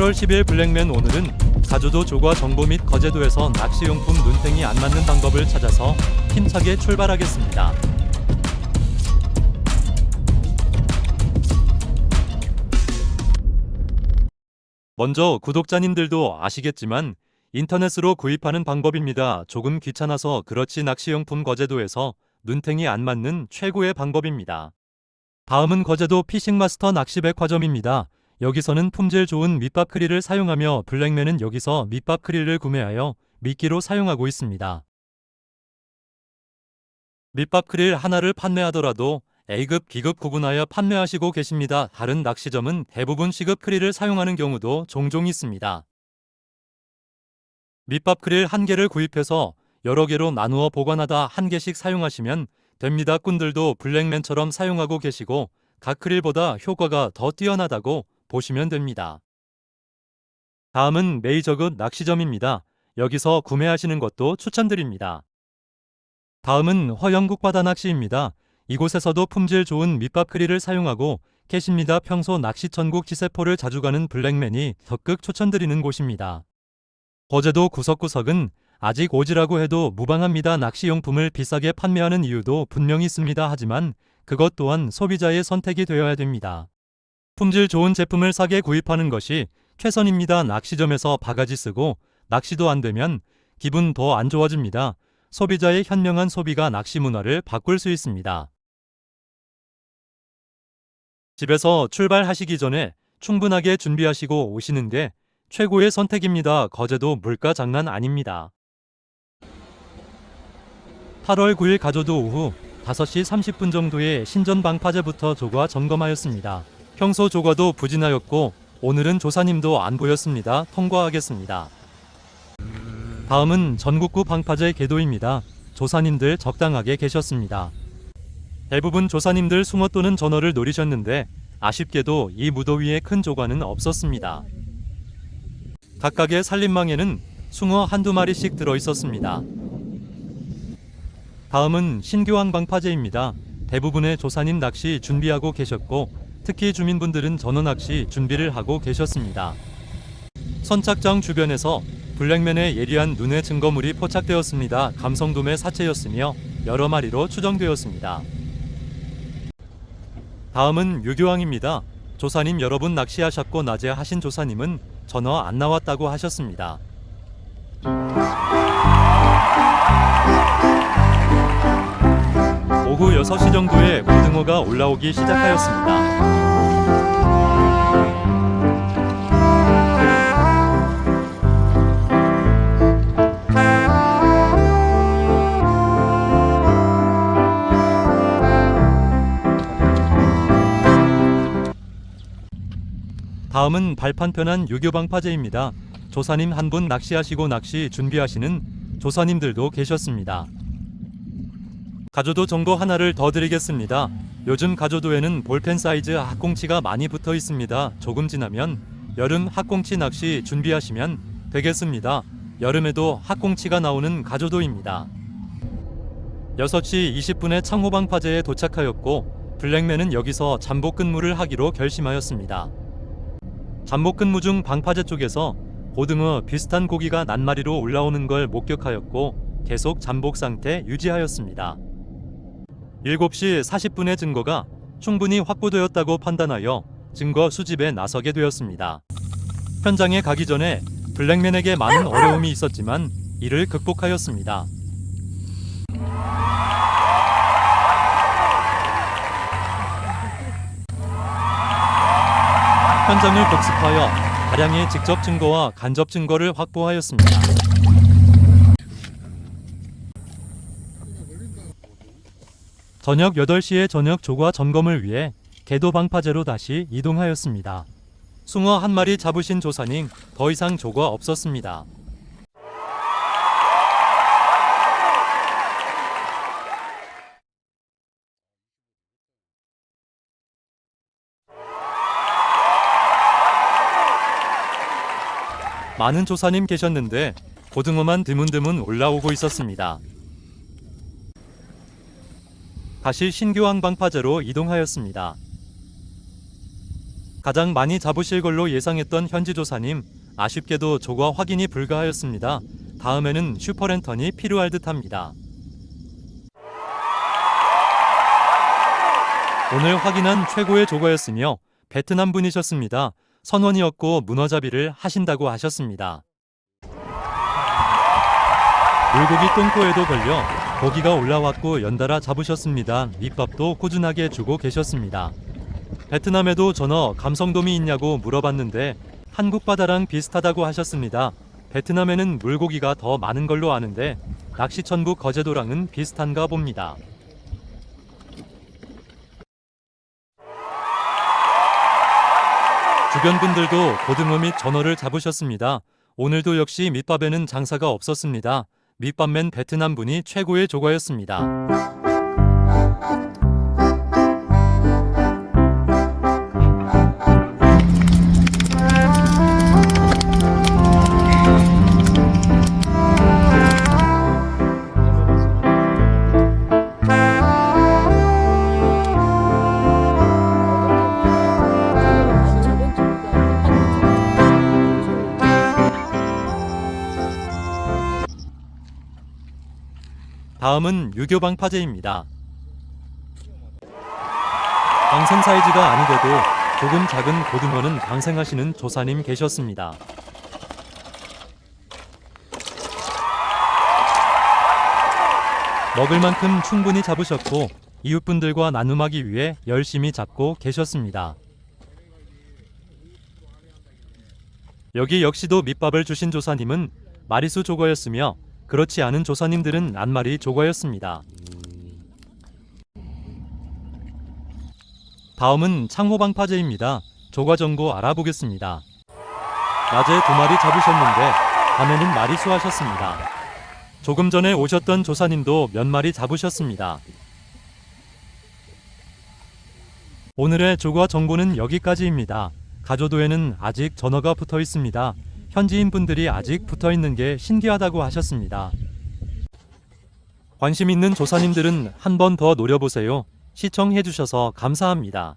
8월 10일 블랙맨 오늘은 가조도 조과 정보 및 거제도에서 낚시용품 눈탱이 안 맞는 방법을 찾아서 힘차게 출발하겠습니다. 먼저 구독자님들도 아시겠지만 인터넷으로 구입하는 방법입니다. 조금 귀찮아서 그렇지 낚시용품 거제도에서 눈탱이 안 맞는 최고의 방법입니다. 다음은 거제도 피싱마스터 낚시백화점입니다. 여기서는 품질 좋은 밑밥 크릴을 사용하며 블랙맨은 여기서 밑밥 크릴을 구매하여 미끼로 사용하고 있습니다. 밑밥 크릴 하나를 판매하더라도 A급, B급 구분하여 판매하시고 계십니다. 다른 낚시점은 대부분 C급 크릴을 사용하는 경우도 종종 있습니다. 밑밥 크릴 한 개를 구입해서 여러 개로 나누어 보관하다 한 개씩 사용하시면 됩니다. 꾼들도 블랙맨처럼 사용하고 계시고 각 크릴보다 효과가 더 뛰어나다고 보시면 됩니다. 다음은 메이저급 낚시점입니다. 여기서 구매하시는 것도 추천드립니다. 다음은 허영국 바다 낚시입니다. 이곳에서도 품질 좋은 밑밥 크릴을 사용하고 계십니다. 평소 낚시 천국 지세포를 자주 가는 블랙맨이 적극 추천드리는 곳입니다. 거제도 구석구석은 아직 오지라고 해도 무방합니다. 낚시용품을 비싸게 판매하는 이유도 분명히 있습니다. 하지만 그것 또한 소비자의 선택이 되어야 됩니다. 품질 좋은 제품을 싸게 구입하는 것이 최선입니다. 낚시점에서 바가지 쓰고 낚시도 안 되면 기분 더 안 좋아집니다. 소비자의 현명한 소비가 낚시 문화를 바꿀 수 있습니다. 집에서 출발하시기 전에 충분하게 준비하시고 오시는 게 최고의 선택입니다. 거제도 물가 장난 아닙니다. 8월 9일 가조도 오후 5시 30분 정도에 신전 방파제부터 조과 점검하였습니다. 평소 조과도 부진하였고 오늘은 조사님도 안 보였습니다. 통과하겠습니다. 다음은 전국구 방파제 궤도입니다. 조사님들 적당하게 계셨습니다. 대부분 조사님들 숭어 또는 전어를 노리셨는데 아쉽게도 이 무더위에 큰 조과는 없었습니다. 각각의 산림망에는 숭어 한두 마리씩 들어 있었습니다. 다음은 신교황 방파제입니다. 대부분의 조사님 낚시 준비하고 계셨고 특히 주민분들은 전어 낚시 준비를 하고 계셨습니다. 선착장 주변에서 블랙맨의 예리한 눈의 증거물이 포착되었습니다. 감성돔의 사체였으며 여러 마리로 추정되었습니다. 다음은 유교왕입니다. 조사님 여러분 낚시하셨고 낮에 하신 조사님은 전어 안 나왔다고 하셨습니다. 오후 6시 정도에 고등어가 올라오기 시작하였습니다. 다음은 발판 편한 유교 방파제입니다. 조사님 한 분 낚시하시고 낚시 준비하시는 조사님들도 계셨습니다. 가조도 정보 하나를 더 드리겠습니다. 요즘 가조도에는 볼펜 사이즈 학꽁치가 많이 붙어 있습니다. 조금 지나면 여름 학꽁치 낚시 준비하시면 되겠습니다. 여름에도 학꽁치가 나오는 가조도입니다. 6시 20분에 창호방 파제에 도착하였고 블랙맨은 여기서 잠복 근무를 하기로 결심하였습니다. 잠복 근무 중 방파제 쪽에서 고등어 비슷한 고기가 낱마리로 올라오는 걸 목격하였고 계속 잠복 상태 유지하였습니다. 7시 40분의 증거가 충분히 확보되었다고 판단하여 증거 수집에 나서게 되었습니다. 현장에 가기 전에 블랙맨에게 많은 어려움이 있었지만 이를 극복하였습니다. 현장을 복습하여 다량의 직접 증거와 간접 증거를 확보하였습니다. 저녁 8시에 저녁 조과 점검을 위해 개도 방파제로 다시 이동하였습니다. 숭어 한 마리 잡으신 조사님 더 이상 조가 없었습니다. 많은 조사님 계셨는데 고등어만 드문드문 올라오고 있었습니다. 다시 신교황 방파제로 이동하였습니다. 가장 많이 잡으실 걸로 예상했던 현지 조사님 아쉽게도 조과 확인이 불가하였습니다. 다음에는 슈퍼랜턴이 필요할 듯합니다. 오늘 확인한 최고의 조과였으며 베트남 분이셨습니다. 선원이었고 문어잡이를 하신다고 하셨습니다. 물고기 똥꼬에도 걸려 고기가 올라왔고 연달아 잡으셨습니다. 밑밥도 꾸준하게 주고 계셨습니다. 베트남에도 전어 감성돔이 있냐고 물어봤는데 한국 바다랑 비슷하다고 하셨습니다. 베트남에는 물고기가 더 많은 걸로 아는데 낚시 천국 거제도랑은 비슷한가 봅니다. 주변 분들도 고등어 및 전어를 잡으셨습니다. 오늘도 역시 밑밥에는 장사가 없었습니다. 밑밥맨 베트남 분이 최고의 조과였습니다. 다음은 유교방 파제입니다. 방생 사이즈가 아니고도 조금 작은 고등어는 방생하시는 조사님 계셨습니다. 먹을 만큼 충분히 잡으셨고 이웃분들과 나눔하기 위해 열심히 잡고 계셨습니다. 여기 역시도 밑밥을 주신 조사님은 마리수 조거였으며 그렇지 않은 조사님들은 낱마리 조거였습니다. 다음은 창호방파제입니다. 조과 정보 알아보겠습니다. 낮에 두 마리 잡으셨는데 밤에는 마리수 하셨습니다. 조금 전에 오셨던 조사님도 몇 마리 잡으셨습니다. 오늘의 조과 정보는 여기까지입니다. 가조도에는 아직 전어가 붙어 있습니다. 현지인 분들이 아직 붙어 있는 게 신기하다고 하셨습니다. 관심 있는 조사님들은 한 번 더 노려보세요. 시청해 주셔서 감사합니다.